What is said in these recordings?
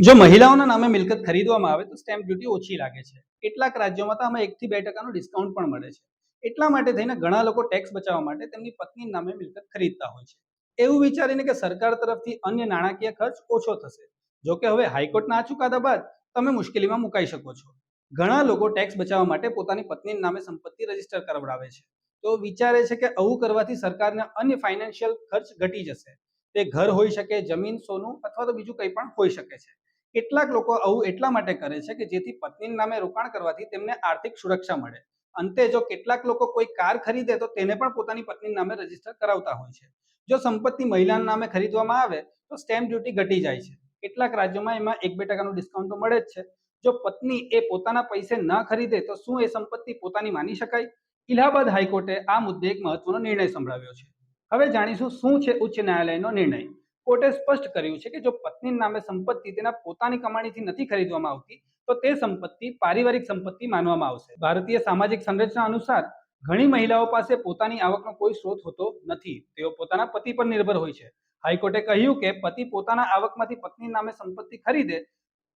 જો મહિલાઓના નામે મિલકત ખરીદવામાં આવે તો સ્ટેમ્પ ડ્યુટી ઓછી લાગે છે. કેટલાક રાજ્યોમાં તો આમાં એકથી બે ટકાનું ડિસ્કાઉન્ટ પણ મળે છે. એટલા માટે થઈને ઘણા લોકો ટેક્સ બચાવવા માટે તેમની પત્ની નામે મિલકત ખરીદતા હોય છે. એવું વિચારીને કે સરકાર તરફથી અન્ય નાણાકીય ખર્ચ ઓછો થશે. જોકે હવે હાઈકોર્ટના આ ચુકાદા બાદ તમે મુશ્કેલીમાં મુકાઈ શકો છો. ઘણા લોકો ટેક્સ બચાવવા માટે પોતાની પત્નીના નામે સંપત્તિ રજિસ્ટર કરાવડાવે છે. તો વિચારે છે કે આવું કરવાથી સરકારને અન્ય ફાઇનાન્શિયલ ખર્ચ ઘટી જશે. તે ઘર હોઈ શકે, જમીન, સોનું અથવા તો બીજું કંઈ પણ હોઈ શકે છે. કેટલાક લોકો આવું એટલા માટે કરે છે કે જેથી પત્નીના નામે રોકાણ કરવાથી તેમને આર્થિક સુરક્ષા મળે. અંતે જો કેટલાક લોકો કોઈ કાર ખરીદે તો તેને પણ પોતાની પત્ની નામે રજિસ્ટર કરાવતા હોય છે. જો સંપત્તિ મહિલાના નામે ખરીદવામાં આવે તો સ્ટેમ્પ ડ્યુટી ઘટી જાય છે. કેટલાક રાજ્યોમાં એમાં એક બે ટકાનું ડિસ્કાઉન્ટ તો મળે જ છે. જો પત્ની એ પોતાના પૈસે ન ખરીદે તો શું એ સંપત્તિ પોતાની માની શકાય? ઇલાહાબાદ હાઈકોર્ટે આ મુદ્દે એક મહત્વનો નિર્ણય સંભળાવ્યો છે. હવે જાણીશું શું છે ઉચ્ચ ન્યાયાલયનો નિર્ણય. કોર્ટે સ્પષ્ટ કર્યું છે કે જો પત્ની નામે સંપત્તિ તેના પોતાની કમાણીથી નથી ખરીદવામાં આવતી, તો તે સંપત્તિ પારિવારિક સંપત્તિ માનવામાં આવશે. ભારતીય સામાજિક સંરચના અનુસાર, ઘણી મહિલાઓ પાસે પોતાની આવકનો કોઈ સ્ત્રોત હોતો નથી. તેઓ પોતાના પતિ પર નિર્ભર હોય છે. હાઈકોર્ટે કહ્યું કે પતિ પોતાના આવકમાંથી પત્ની નામે સંપત્તિ ખરીદે,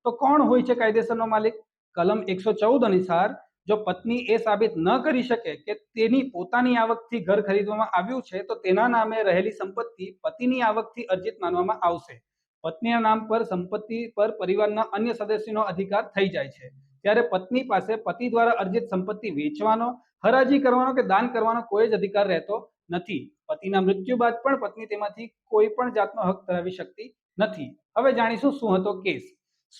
તો કોણ હોય છે કાયદેસરનો માલિક? કલમ એકસો ચૌદ અનુસાર જો પત્ની એ સાબિત ન કરી શકે કે તેની પોતાની આવકથી ઘર ખરીદવામાં આવ્યું છે, તો તેના નામે રહેલી સંપત્તિ પતિની આવકથી અર્જિત માનવામાં આવશે. પત્નીના નામ પર સંપત્તિ પર પરિવારના અન્ય સદસ્યનો અધિકાર થઈ જાય છે. ત્યારે પત્ની પાસે પતિ દ્વારા અર્જિત સંપત્તિ વેચવાનો, હરાજી કરવાનો કે દાન કરવાનો કોઈ જ અધિકાર રહેતો નથી. પતિના મૃત્યુ બાદ પણ પત્ની તેમાંથી કોઈ પણ જાતનો હક ધરાવી શકતી નથી. હવે જાણીશું શું હતો કેસ.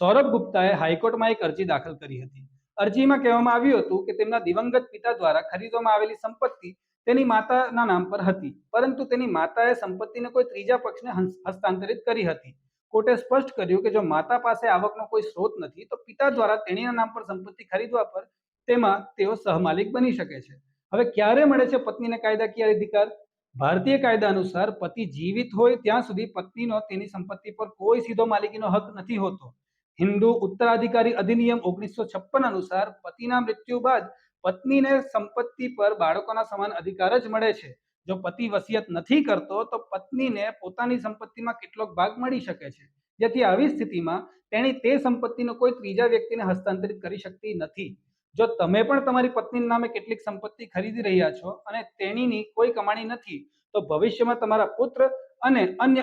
સૌરભ ગુપ્તાએ હાઈકોર્ટમાં એક અરજી દાખલ કરી હતી. અરજીમાં કહેવામાં આવ્યું હતું કે તેમના દિવંગત પિતા દ્વારા ખરીદવામાં આવેલી સંપત્તિ તેની માતાના નામ પર હતી, પરંતુ તેની માતાએ સંપત્તિને કોઈ ત્રીજા પક્ષને હસ્તાંતરિત કરી હતી. કોર્ટે સ્પષ્ટ કર્યું કે જો માતા પાસે આવકનો કોઈ સ્ત્રોત નથી, તો પિતા દ્વારા તેણીના નામ પર સંપત્તિ ખરીદવા પર તેમાં તેઓ સહમાલિક બની શકે છે. હવે ક્યારે મળે છે પત્નીને કાયદાકીય અધિકાર? ભારતીય કાયદા અનુસાર પતિ જીવિત હોય ત્યાં સુધી પત્નીનો તેની સંપત્તિ પર કોઈ સીધો માલિકીનો હક નથી હોતો. હિન્દુ ઉત્તરાધિકારી અધિનિયમ ઓગણીસો છપ્પન અનુસાર પતિના મૃત્યુ બાદ પત્નીને સંપત્તિ પર બાળકોના સમાન અધિકાર જ મળે છે. જો પતિ વસિયત નથી કરતો, તો પત્નીને પોતાની સંપત્તિમાં કેટલોક ભાગ મળી શકે છે. જેથી આવી સ્થિતિમાં તેણી તે સંપત્તિનો કોઈ ત્રીજા વ્યક્તિને હસ્તાંતરિત કરી શકતી નથી. જો તમે પણ તમારી પત્નીના નામે કેટલીક સંપત્તિ ખરીદી રહ્યા છો અને તેણીની કોઈ કમાણી નથી, તો ભવિષ્યમાં તમારા પુત્ર અને અન્ય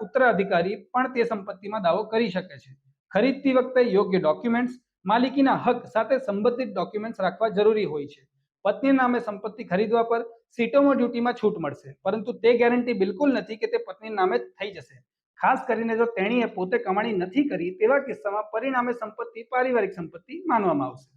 ઉત્તરાધિકારી પણ તે સંપત્તિમાં દાવો કરી શકે છે. ખરીદતી વખતે યોગ્ય ડોક્યુમેન્ટ્સ માલિકીના હક સાથે સંબંધિત ડોક્યુમેન્ટ્સ રાખવા જરૂરી હોય છે. પત્ની નામે સંપત્તિ ખરીદવા પર સીટોમો ડ્યુટીમાં છૂટ મળશે, પરંતુ તે ગેરંટી બિલકુલ નથી કે તે પત્ની નામે થઈ જશે. ખાસ કરીને જો તેણીએ પોતે કમાણી નથી કરી, તેવા કિસ્સામાં પરિણામે સંપત્તિ પારિવારિક સંપત્તિ માનવામાં આવશે.